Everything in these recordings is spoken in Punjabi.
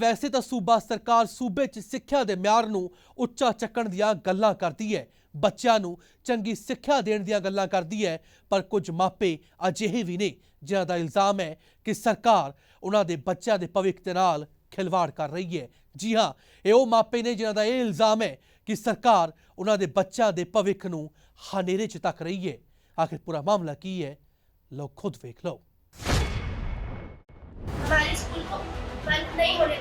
ਵੈਸੇ ਤਾਂ ਸੂਬਾ ਸਰਕਾਰ ਸੂਬੇ 'ਚ ਸਿੱਖਿਆ ਦੇ ਮਿਆਰ ਨੂੰ ਉੱਚਾ ਚੱਕਣ ਦੀਆਂ ਗੱਲਾਂ ਕਰਦੀ ਹੈ ਬੱਚਿਆਂ ਨੂੰ ਚੰਗੀ ਸਿੱਖਿਆ ਦੇਣ ਦੀਆਂ ਗੱਲਾਂ ਕਰਦੀ ਹੈ ਪਰ ਕੁਝ ਮਾਪੇ ਅਜਿਹੇ ਵੀ ਨੇ ਜਿਨ੍ਹਾਂ ਦਾ ਇਲਜ਼ਾਮ ਹੈ ਕਿ ਸਰਕਾਰ ਉਹਨਾਂ ਦੇ ਬੱਚਿਆਂ ਦੇ ਭਵਿੱਖ ਦੇ ਨਾਲ ਖਿਲਵਾੜ ਕਰ ਰਹੀ ਹੈ ਜੀ ਹਾਂ ਇਹ ਉਹ ਮਾਪੇ ਨੇ ਜਿਨ੍ਹਾਂ ਦਾ ਇਹ ਇਲਜ਼ਾਮ ਹੈ ਕਿ ਸਰਕਾਰ ਉਹਨਾਂ ਦੇ ਬੱਚਿਆਂ ਦੇ ਭਵਿੱਖ ਨੂੰ ਹਨੇਰੇ 'ਚ ਤੱਕ ਰਹੀ ਹੈ ਆਖਿਰ ਪੂਰਾ ਮਾਮਲਾ ਕੀ ਹੈ ਲੋ ਖੁਦ ਵੇਖ ਲਓ हमारे स्कूल को बंद नहीं होने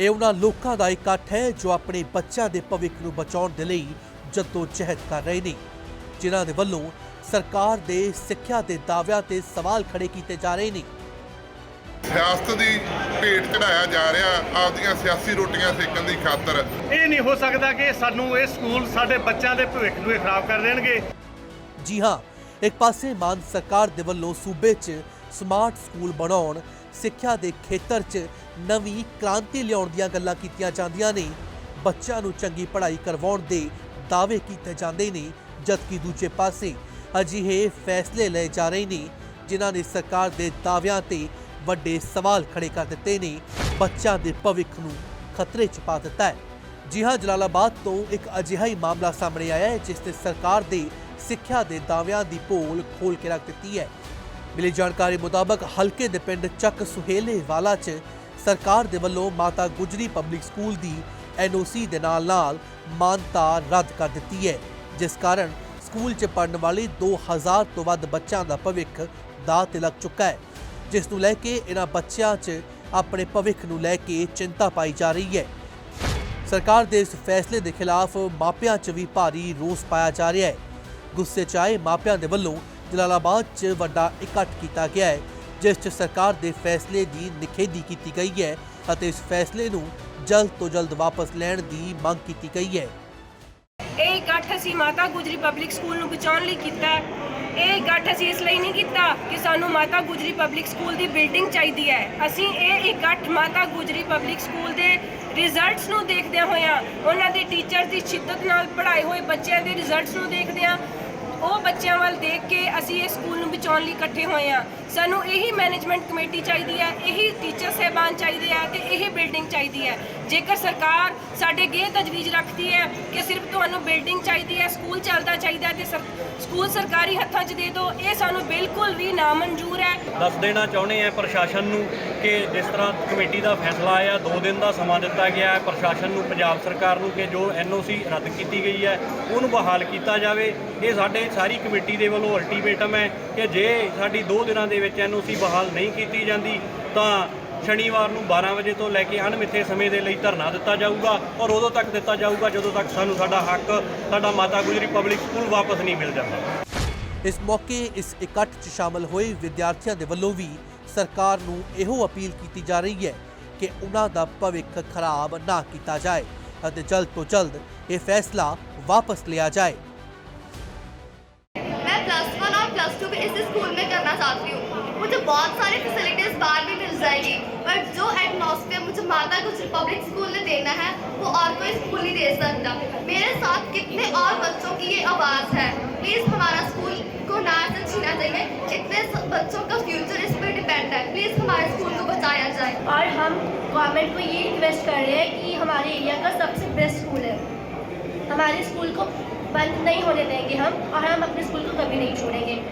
ਇਹ ਉਹਨਾਂ ਲੋਕਾਂ ਦਾ ਇਕੱਠ ਹੈ ਜੋ ਆਪਣੇ ਬੱਚਿਆਂ ਦੇ ਭਵਿੱਖ ਨੂੰ ਬਚਾਉਣ ਦੇ ਲਈ ਜਦੋਜਹਿਦ ਕਰ ਰਹੇ ਨੇ ਜਿਨ੍ਹਾਂ ਦੇ ਵੱਲੋਂ ਸਰਕਾਰ ਦੇ ਸਿੱਖਿਆ ਦੇ ਦਾਅਵਿਆਂ ਤੇ ਸਵਾਲ ਖੜੇ ਕੀਤੇ ਜਾ ਰਹੇ ਨੇ। ਸਿਆਸਤ ਦੀ ਭੇਟ ਚੜਾਇਆ ਜਾ ਰਿਹਾ ਆਪਦੀਆਂ ਸਿਆਸੀ ਰੋਟੀਆਂ ਸੇਕਣ ਦੀ ਖਾਤਰ। ਇਹ ਨਹੀਂ ਹੋ ਸਕਦਾ ਕਿ ਸਾਨੂੰ ਇਹ ਸਕੂਲ ਸਾਡੇ ਬੱਚਿਆਂ ਦੇ ਭਵਿੱਖ ਨੂੰ ਖਰਾਬ ਕਰ ਦੇਣਗੇ। ਜੀ ਹਾਂ ਇੱਕ ਪਾਸੇ ਮਾਨ ਸਰਕਾਰ ਦੇ ਵੱਲੋਂ ਸੂਬੇ 'ਚ ਸਮਾਰਟ ਸਕੂਲ ਬਣਾਉਣ ਸਿੱਖਿਆ ਦੇ ਖੇਤਰ 'ਚ ਨਵੀਂ ਕ੍ਰਾਂਤੀ ਲਿਆਉਣ ਦੀਆਂ ਗੱਲਾਂ ਕੀਤੀਆਂ ਜਾਂਦੀਆਂ ਨੇ। ਬੱਚਿਆਂ ਨੂੰ ਚੰਗੀ ਪੜ੍ਹਾਈ ਕਰਵਾਉਣ ਦੇ ਦਾਅਵੇ ਕੀਤੇ ਜਾਂਦੇ ਨੇ ਜਦਕਿ ਦੂਜੇ ਪਾਸੇ ਅਜਿਹੇ ਫੈਸਲੇ ਲਏ ਜਾ ਰਹੇ ਨੇ ਜਿਨ੍ਹਾਂ ਨੇ ਸਰਕਾਰ ਦੇ ਦਾਅਵਿਆਂ ਤੇ ਵੱਡੇ ਸਵਾਲ ਖੜੇ ਕਰ ਦਿੱਤੇ ਨੇ। ਬੱਚਿਆਂ ਦੇ ਭਵਿੱਖ ਨੂੰ ਖਤਰੇ 'ਚ ਪਾ ਦਿੱਤਾ ਹੈ। ਜੀ ਹਾਂ ਜਲਾਲਾਬਾਦ ਤੋਂ ਇੱਕ ਅਜਿਹਾ ਹੀ ਮਾਮਲਾ ਸਾਹਮਣੇ ਆਇਆ ਹੈ, ਜਿਸ ਤੇ ਸਰਕਾਰ ਦੇ ਸਿੱਖਿਆ ਦੇ ਦਾਅਵਿਆਂ ਦੀ ਪੋਲ ਖੋਲ ਕੇ ਰੱਖ ਦਿੱਤੀ ਹੈ। ਮਿਲੀ ਜਾਣਕਾਰੀ ਮੁਤਾਬਕ ਹਲਕੇ ਦੇ ਪਿੰਡ ਚੱਕ ਸੁਹੇਲੇ ਵਾਲਾ 'ਚ ਸਰਕਾਰ ਦੇ ਵੱਲੋਂ ਮਾਤਾ ਗੁਜਰੀ ਪਬਲਿਕ ਸਕੂਲ ਦੀ ਐਨਓਸੀ ਦੇ ਨਾਲ-ਨਾਲ ਮਾਨਤਾ ਰੱਦ ਕਰ ਦਿੱਤੀ ਹੈ, ਜਿਸ ਕਾਰਨ ਸਕੂਲ 'ਚ ਪੜਨ ਵਾਲੇ 2000 ਤੋਂ ਵੱਧ ਬੱਚਿਆਂ ਦਾ ਭਵਿੱਖ ਦਾ ਤੇ ਲੱਗ ਚੁੱਕਾ ਹੈ। ਜਿਸ ਨੂੰ ਲੈ ਕੇ ਇਹਨਾਂ ਬੱਚਿਆਂ 'ਚ ਆਪਣੇ ਭਵਿੱਖ ਨੂੰ ਲੈ ਕੇ ਚਿੰਤਾ ਪਾਈ ਜਾ ਰਹੀ ਹੈ। ਸਰਕਾਰ ਦੇ ਇਸ ਫੈਸਲੇ ਦੇ ਖਿਲਾਫ ਮਾਪਿਆਂ 'ਚ ਵੀ ਭਾਰੀ ਰੋਸ ਪਾਇਆ ਜਾ ਰਿਹਾ ਹੈ। ਗੁੱਸੇ 'ਚ ਆਏ ਮਾਪਿਆਂ ਦੇ ਵੱਲੋਂ ਜਲਾਲਾਬਾਦ 'ਚ ਵੱਡਾ ਇਕੱਠ ਕੀਤਾ ਗਿਆ ਹੈ, ਜਿਸ 'ਚ ਸਰਕਾਰ ਦੇ ਫੈਸਲੇ ਦੀ ਨਿਖੇਧੀ ਕੀਤੀ ਗਈ ਹੈ ਅਤੇ ਇਸ ਫੈਸਲੇ ਨੂੰ ਜਲਦ ਤੋਂ ਜਲਦ ਵਾਪਸ ਲੈਣ ਦੀ ਮੰਗ ਕੀਤੀ ਗਈ ਹੈ। ਇਹ ਇਕੱਠ ਅਸੀਂ ਮਾਤਾ ਗੁਜਰੀ ਪਬਲਿਕ ਸਕੂਲ ਨੂੰ ਬਚਾਉਣ ਲਈ ਕੀਤਾ ਇਹ ਇਕੱਠ ਅਸੀਂ ਇਸ ਲਈ ਨਹੀਂ ਕੀਤਾ ਕਿ ਸਾਨੂੰ ਮਾਤਾ ਗੁਜਰੀ ਪਬਲਿਕ ਸਕੂਲ ਦੀ ਬਿਲਡਿੰਗ ਚਾਹੀਦੀ ਹੈ। ਅਸੀਂ ਇਹ ਇਕੱਠ ਮਾਤਾ ਗੁਜਰੀ ਪਬਲਿਕ ਸਕੂਲ ਦੇ ਰਿਜ਼ਲਟਸ ਨੂੰ ਦੇਖਦਿਆਂ ਹੋਇਆਂ, ਉਹਨਾਂ ਦੇ ਟੀਚਰ ਦੀ ਸ਼ਿੱਦਤ ਨਾਲ ਪੜ੍ਹਾਏ ਹੋਏ ਬੱਚਿਆਂ ਦੇ ਰਿਜ਼ਲਟਸ ਨੂੰ ਦੇਖਦਿਆਂ, ਉਹ ਬੱਚਿਆਂ ਵੱਲ ਦੇਖ ਕੇ ਅਸੀਂ ਇਹ ਸਕੂਲ ਨੂੰ ਬਚਾਉਣ ਲਈ ਇਕੱਠੇ ਹੋਏ ਹਾਂ। ਸਾਨੂੰ ਇਹੀ ਮੈਨੇਜਮੈਂਟ ਕਮੇਟੀ ਚਾਹੀਦੀ ਹੈ, ਇਹੀ ਟੀਚਰ ਸਹਿਬਾਨ ਚਾਹੀਦੇ ਆ ਤੇ ਇਹੀ ਬਿਲਡਿੰਗ ਚਾਹੀਦੀ ਹੈ। ਜੇਕਰ ਸਰਕਾਰ ਸਾਡੇ ਗੇ ਤਜਵੀਜ਼ ਰੱਖਦੀ ਹੈ ਕਿ ਸਿਰਫ ਤੁਹਾਨੂੰ ਬਿਲਡਿੰਗ ਚਾਹੀਦੀ ਹੈ, ਸਕੂਲ ਚੱਲਦਾ ਚਾਹੀਦਾ ਹੈ ਤੇ ਸਰ- ਸਕੂਲ ਸਰਕਾਰੀ ਹੱਥਾਂ 'ਚ ਦੇ ਦਿਓ, ਇਹ ਸਾਨੂੰ ਬਿਲਕੁਲ ਵੀ ਨਾਮਨਜ਼ੂਰ ਹੈ। ਦੱਸ ਦੇਣਾ ਚਾਹੁੰਦੇ ਆ ਪ੍ਰਸ਼ਾਸਨ ਨੂੰ ਕਿ ਜਿਸ ਤਰ੍ਹਾਂ ਕਮੇਟੀ ਦਾ ਫੈਸਲਾ ਆਇਆ 2 ਦਿਨ ਦਾ ਸਮਾਂ ਦਿੱਤਾ ਗਿਆ ਹੈ ਪ੍ਰਸ਼ਾਸਨ ਨੂੰ, ਪੰਜਾਬ ਸਰਕਾਰ ਨੂੰ ਕਿ ਜੋ ਐਨਓਸੀ ਰੱਦ ਕੀਤੀ ਗਈ ਹੈ, ਉਹਨੂੰ ਬਹਾਲ ਕੀਤਾ ਜਾਵੇ। ਇਹ ਸਾਡੇ ਸਾਰੀ ਕਮੇਟੀ ਦੇ ਵੱਲੋਂ ਅਲਟੀਮੇਟਮ ਹੈ ਕਿ ਜੇ ਸਾਡੀ 2 ਦਿਨਾਂ ਦੇ ਵਿੱਚ ਐਨਓਸੀ ਬਹਾਲ ਨਹੀਂ ਕੀਤੀ ਜਾਂਦੀ, ਤਾਂ ਸ਼ਨੀਵਾਰ ਨੂੰ 12 ਵਜੇ ਤੋਂ ਲੈ ਕੇ ਅਣਮਿੱਥੇ ਸਮੇਂ ਦੇ ਲਈ ਧਰਨਾ ਦਿੱਤਾ ਜਾਊਗਾ ਔਰ ਉਦੋਂ ਤੱਕ ਦਿੱਤਾ ਜਾਊਗਾ ਜਦੋਂ ਤੱਕ ਸਾਨੂੰ ਸਾਡਾ ਹੱਕ ਸਾਡਾ ਮਾਤਾ ਗੁਜਰੀ ਪਬਲਿਕ ਸਕੂਲ ਵਾਪਸ ਨਹੀਂ ਮਿਲ ਜਾਂਦਾ ਇਸ ਮੌਕੇ ਇਸ ਇਕੱਠ 'ਚ ਸ਼ਾਮਲ ਹੋਏ ਵਿਦਿਆਰਥੀਆਂ ਦੇ ਵੱਲੋਂ ਵੀ ਸਰਕਾਰ ਨੂੰ ਇਹੋ ਅਪੀਲ ਕੀਤੀ ਜਾ ਰਹੀ ਹੈ ਕਿ ਉਹਨਾਂ ਦਾ ਭਵਿੱਖ ਖਰਾਬ ਨਾ ਕੀਤਾ ਜਾਏ ਅਤੇ ਜਲਦ ਤੋਂ ਜਲਦ ਇਹ ਫੈਸਲਾ ਵਾਪਸ ਲਿਆ ਜਾਏ मैं प्लस वन और प्लस टू भी इसी स्कूल में करना चाहती हूँ मुझे बहुत सारी फैसिलिटीज़ बाहर भी मिल जाएगी बट जो एटमॉस्फेयर मुझे माता कुछ पब्लिक स्कूल ने देना है, वो और कोई स्कूल नहीं दे सकता। मेरे साथ कितने और बच्चों की ये आवाज़ है। प्लीज़ हमारा स्कूल को ना से छीना चाहिए कितने बच्चों का फ्यूचर इस पर डिपेंड है। प्लीज़ हमारे स्कूल को बचाया जाए। और हम गवर्नमेंट को ये रिक्वेस्ट कर रहे हैं कि हमारे एरिया का सबसे बेस्ट स्कूल है। हमारे स्कूल को बंद नहीं होने देंगे हम और हम अपने स्कूल को कभी नहीं छोड़ेंगे।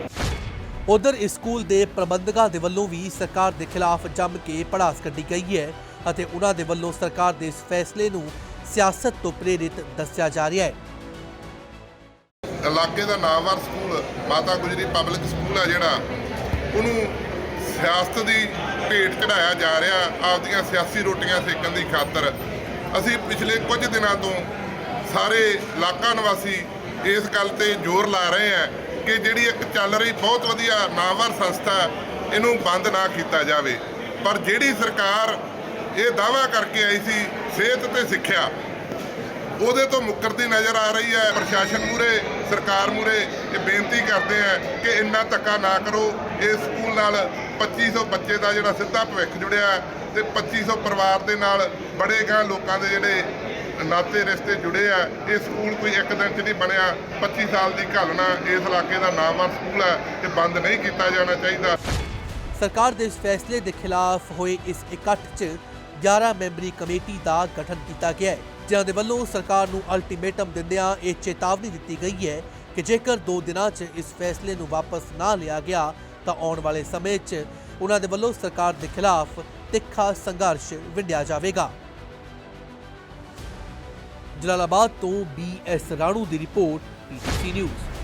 ਉਧਰ ਇਸ ਸਕੂਲ ਦੇ ਪ੍ਰਬੰਧਕਾਂ ਦੇ ਵੱਲੋਂ ਵੀ ਸਰਕਾਰ ਦੇ ਖਿਲਾਫ ਜੰਮ ਕੇ ਪੜਾਸ ਕੱਢੀ ਗਈ ਹੈ ਅਤੇ ਉਹਨਾਂ ਦੇ ਵੱਲੋਂ ਸਰਕਾਰ ਦੇ ਇਸ ਫੈਸਲੇ ਨੂੰ ਸਿਆਸਤ ਤੋਂ ਪ੍ਰੇਰਿਤ ਦੱਸਿਆ ਜਾ ਰਿਹਾ ਹੈ। ਇਲਾਕੇ ਦਾ ਨਾਮਵਰ ਸਕੂਲ, ਮਾਤਾ ਗੁਜਰੀ ਪਬਲਿਕ ਸਕੂਲ ਹੈ ਜਿਹੜਾ, ਉਹਨੂੰ ਸਿਆਸਤ ਦੀ ਭੇਟ ਚੜਾਇਆ ਜਾ ਰਿਹਾ, ਆਪਦੀਆਂ ਸਿਆਸੀ ਰੋਟੀਆਂ ਸੇਕਣ ਦੀ ਖਾਤਰ। ਅਸੀਂ ਪਿਛਲੇ ਕੁਝ ਦਿਨਾਂ ਤੋਂ ਸਾਰੇ ਇਲਾਕਾ ਨਿਵਾਸੀ ਇਸ ਗੱਲ ਤੇ ਜ਼ੋਰ ਲਾ ਰਹੇ ਆ ਕਿ ਜਿਹੜੀ ਇੱਕ ਚੱਲ ਰਹੀ ਬਹੁਤ ਵਧੀਆ ਨਾਵਰ ਸੰਸਥਾ ਇਹਨੂੰ ਬੰਦ ਨਾ ਕੀਤਾ ਜਾਵੇ। ਪਰ ਜਿਹੜੀ ਸਰਕਾਰ ਇਹ ਦਾਅਵਾ ਕਰਕੇ ਆਈ ਸੀ, ਸਿਹਤ ਤੇ ਸਿੱਖਿਆ, ਉਹਦੇ ਤੋਂ ਮੁੱਕਰਦੀ ਨਜ਼ਰ ਆ ਰਹੀ ਹੈ। ਪ੍ਰਸ਼ਾਸਨ ਮੂਰੇ ਸਰਕਾਰ ਮੂਰੇ ਇਹ ਬੇਨਤੀ ਕਰਦੇ ਆ ਕਿ ਇੰਨਾ ਧੱਕਾ ਨਾ ਕਰੋ। ਇਸ ਸਕੂਲ ਨਾਲ 2500 ਬੱਚੇ ਦਾ ਜਿਹੜਾ ਸਿੱਧਾ ਭਵਿੱਖ ਜੁੜਿਆ ਹੈ ਤੇ 2500 ਪਰਿਵਾਰ ਦੇ ਨਾਲ ਬੜੇ ਗਾਂ ਲੋਕਾਂ ਦੇ ਜਿਹੜੇ ਨਾਤੇ ਰਿਸ਼ਤੇ ਜੁੜੇ ਆ। ਇਹ ਸਕੂਲ ਕੋਈ ਇੱਕ ਦਿਨ 'ਚ ਨਹੀਂ ਬਣਿਆ। 25 ਸਾਲ ਦੀ ਘਾਲਣਾ ਇਸ ਇਲਾਕੇ ਦਾ ਨਾਮਵਰ ਸਕੂਲ ਹੈ ਇਹ ਬੰਦ ਨਹੀਂ ਕੀਤਾ ਜਾਣਾ ਚਾਹੀਦਾ। ਸਰਕਾਰ ਦੇ ਇਸ ਫੈਸਲੇ ਦੇ ਖਿਲਾਫ ਹੋਏ ਇਸ ਇਕੱਠ 'ਚ 11 ਮੈਂਬਰੀ ਕਮੇਟੀ ਦਾ ਗਠਨ ਕੀਤਾ ਗਿਆ ਹੈ। ਜਿਨ੍ਹਾਂ ਦੇ ਵੱਲੋਂ ਸਰਕਾਰ ਨੂੰ ਅਲਟੀਮੇਟਮ ਦਿੰਦਿਆਂ ਇਹ ਚੇਤਾਵਨੀ ਦਿੱਤੀ ਗਈ ਹੈ ਕਿ ਜੇਕਰ 2 ਦਿਨਾਂ 'ਚ ਇਸ ਫੈਸਲੇ ਨੂੰ ਵਾਪਸ ਨਾ ਲਿਆ ਗਿਆ, ਤਾਂ ਆਉਣ ਵਾਲੇ ਸਮੇਂ 'ਚ ਉਹਨਾਂ ਦੇ ਵੱਲੋਂ ਸਰਕਾਰ ਦੇ ਖਿਲਾਫ ਤਿੱਖਾ ਸੰਘਰਸ਼ ਵਿੰਡਿਆ ਜਾਵੇਗਾ। ਜਲਾਲਾਬਾਦ ਤੋਂ ਬੀ ਐਸ ਰਾਣੂ ਦੀ ਰਿਪੋਰਟ ਪੀਟੀਸੀ ਨਿਊਜ਼।